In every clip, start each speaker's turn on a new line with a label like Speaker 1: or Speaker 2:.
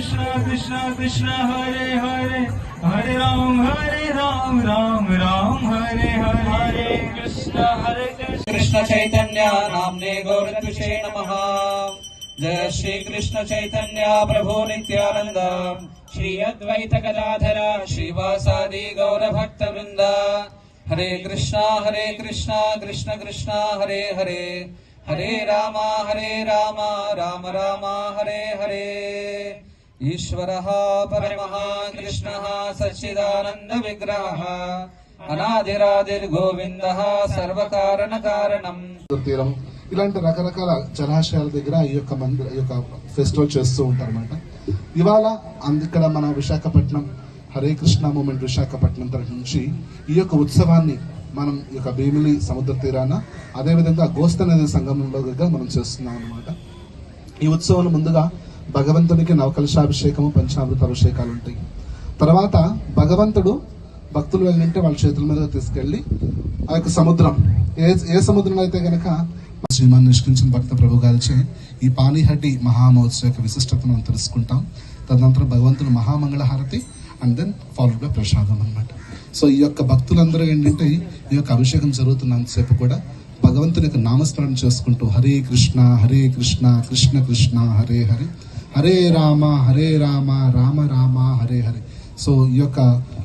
Speaker 1: Krishna Krishna Krishna Hare Hare. हरे राम हरे राम राम राम हरे हरे। हरे Krishna हरे Krishna
Speaker 2: Krishna Chaitanya नाम्ने गौरत्विषे नमः। जय श्री कृष्ण चैतन्य प्रभो नित्यानंद श्री अद्वैत गदाधर श्रीवासादि गौर भक्त वृंद हरे कृष्णा हरे कृष्णा कृष्ण कृष्णा हरे हरे। हरे रामा हरे रामा राम रामा हरे हरे। ఈశ్వర పరమ కృష్ణ సచ్చిదానంద విగ్రహ అనాదిరాదిర్గోవింద సర్వకారణ కారణం
Speaker 3: తీరం ఇలాంటి రకరకాల జలాశయాల దగ్గర ఈ యొక్క మందిర ఈ యొక్క ఫెస్టివల్ చేస్తూ ఉంటారు అనమాట ఇవాళ అందుకడ మన విశాఖపట్నం హరే కృష్ణ మూమెంట్ విశాఖపట్నం తరఫు నుంచి ఈ యొక్క ఉత్సవాన్ని మనం ఈ యొక్క భీమిలి సముద్ర తీరాన అదేవిధంగా గోస్తనది సంగమంలో దగ్గర మనం చేస్తున్నాం అనమాట ఈ ఉత్సవం ముందుగా భగవంతుడికి నవకలశాభిషేకము పంచామృత అభిషేకాలు ఉంటాయి. తర్వాత భగవంతుడు భక్తులు వెళ్ళింటే వాళ్ళ చేతుల మీద తీసుకెళ్ళి ఆ యొక్క సముద్రం. ఏ ఏ సముద్రంలో అయితే కనుక శ్రీమాన్ నిష్కించిన భక్త ప్రభు గారిచే ఈ పానీహడ్డి మహామహోత్సవ యొక్క విశిష్టతను మనం తెలుసుకుంటాం. తదనంతరం భగవంతుడు మహామంగళహారతి and then followed by prasadam అన్నమాట. సో ఈ యొక్క భక్తులందరూ ఏంటంటే ఈ యొక్క అభిషేకం జరుగుతున్నంతసేపు కూడా భగవంతుని యొక్క నామస్మరణ చేసుకుంటూ హరే కృష్ణ హరే కృష్ణ కృష్ణ కృష్ణ హరే హరే హరే రామ హరే రామ రామ రామ హరే హరే. సో ఈ యొక్క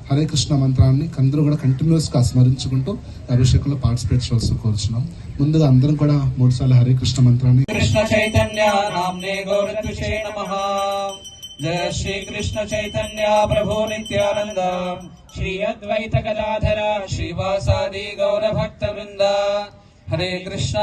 Speaker 3: హరే కృష్ణ మంత్రాన్ని అందరూ కూడా కంటిన్యూస్గా స్మరించుకుంటూ అభిషేకంలో పార్టిసిపేట్ చేయాల్సి కోరుచున్నాం. ముందుగా అందరం కూడా మూడు సార్లు హరే కృష్ణ మంత్రాన్ని
Speaker 2: కృష్ణ చైతన్య నామ్నే గౌరత్విషే నమః. జయ శ్రీ కృష్ణ చైతన్య ప్రభు నిత్యానంద. శ్రీ అద్వైత గదాధర శ్రీవాసాది గౌర భక్త వృంద హరే కృష్ణ.